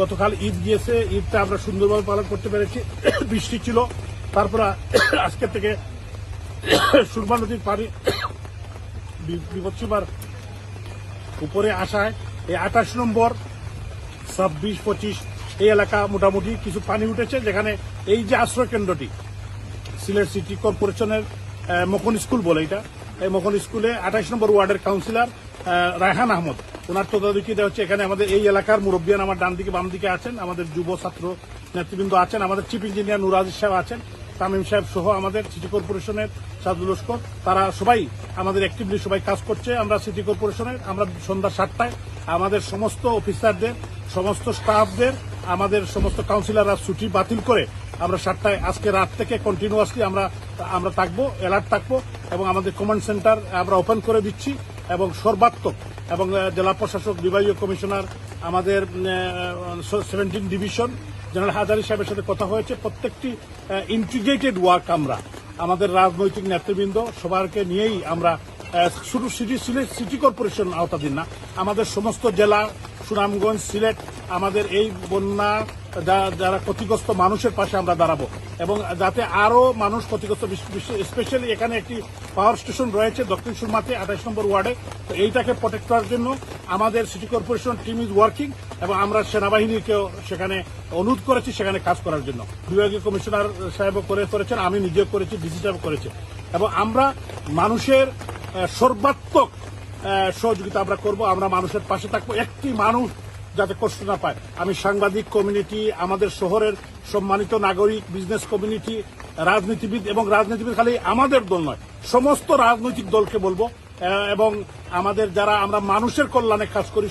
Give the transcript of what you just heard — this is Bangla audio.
গতকাল ঈদ গিয়েছে, ঈদটা আমরা সুন্দরভাবে পালন করতে পেরেছি। বৃষ্টি ছিল। তারপর আজকে থেকে সুরমা নদীর পানি বিপদসীমার উপরে আসায় এই আঠাশ নম্বর, ছাব্বিশ, পঁচিশ, এই এলাকা মোটামুটি কিছু পানি উঠেছে, যেখানে এই যে আশ্রয় কেন্দ্রটি, সিলেট সিটি কর্পোরেশনের মকন স্কুল বলে এটা। এই মকন স্কুলে আঠাশ নম্বর ওয়ার্ডের কাউন্সিলর রায়হান আহমদ। ওনার তদারকিতে হচ্ছে। এখানে আমাদের এই এলাকার মুরব্বিয়ান আমার ডান দিকে বাম দিকে আছেন, আমাদের যুব ছাত্র নেতৃবৃন্দ আছেন, আমাদের চিফ ইঞ্জিনিয়ার নুরাজ সাহেব আছেন, তামিম সাহেব সহ আমাদের সিটি কর্পোরেশনের সাজুল লস্কর। তারা সবাই আমাদের অ্যাক্টিভলি সবাই কাজ করছে আমরা সিটি কর্পোরেশনের, আমরা সন্ধ্যা সাতটায়। আমাদের সমস্ত অফিসারদের, সমস্ত স্টাফদের, আমাদের সমস্ত কাউন্সিলররা ছুটি বাতিল করে আমরা সাতটায়, আজকে রাত থেকে কন্টিনিউয়াসলি আমরা আমরা থাকব অ্যালার্ট থাকব এবং আমাদের কমান্ড সেন্টার আমরা ওপেন করে দিচ্ছি। এবং সর্বাত্মক এবং জেলা প্রশাসক, বিভাগীয় কমিশনার, আমাদের সেভেন্টিন ডিভিশন জেনারেল হাজারি সাহেবের সাথে কথা হয়েছে। প্রত্যেকটি ইন্টিগ্রেটেড ওয়ার্ক আমরা, আমাদের রাজনৈতিক নেতৃবৃন্দ, সবারকে নিয়েই আমরা শুধু সিটি সিলেট সিটি কর্পোরেশন আওতাধীন না, আমাদের সমস্ত জেলা, সুনামগঞ্জ, সিলেট, আমাদের এই বন্যা যারা ক্ষতিগ্রস্ত মানুষের পাশে আমরা দাঁড়াবো। এবং যাতে আরও মানুষ ক্ষতিগ্রস্ত স্পেশালি এখানে একটি পাওয়ার স্টেশন রয়েছে দক্ষিণ সুরমাতে, আঠাশ নম্বর ওয়ার্ডে। তো এইটাকে প্রোটেক্ট করার জন্য আমাদের city corporation team is working এবং আমরা সেনাবাহিনীকেও সেখানে অনুরোধ করেছি, সেখানে কাজ করার জন্য। বিভাগীয় কমিশনার সাহেবও করে করেছেন, আমি নিজেও করেছি ডিসি সাহেব করেছে। এবং আমরা মানুষের সর্বাত্মক সহযোগিতা আমরা করব, আমরা মানুষের পাশে থাকব। একটি মানুষ যাতে কষ্ট না পায়। আমি সাংবাদিক কমিউনিটি, আমাদের শহরের সম্মানিত নাগরিক বিজনেস কমিউনিটি রাজনীতিবিদ এবং রাজনীতিবিদ খালি আমাদের দল নয়, সমস্ত রাজনৈতিক দলকে বলব। এবং আমাদের যারা আমরা মানুষের কল্যাণে কাজ করি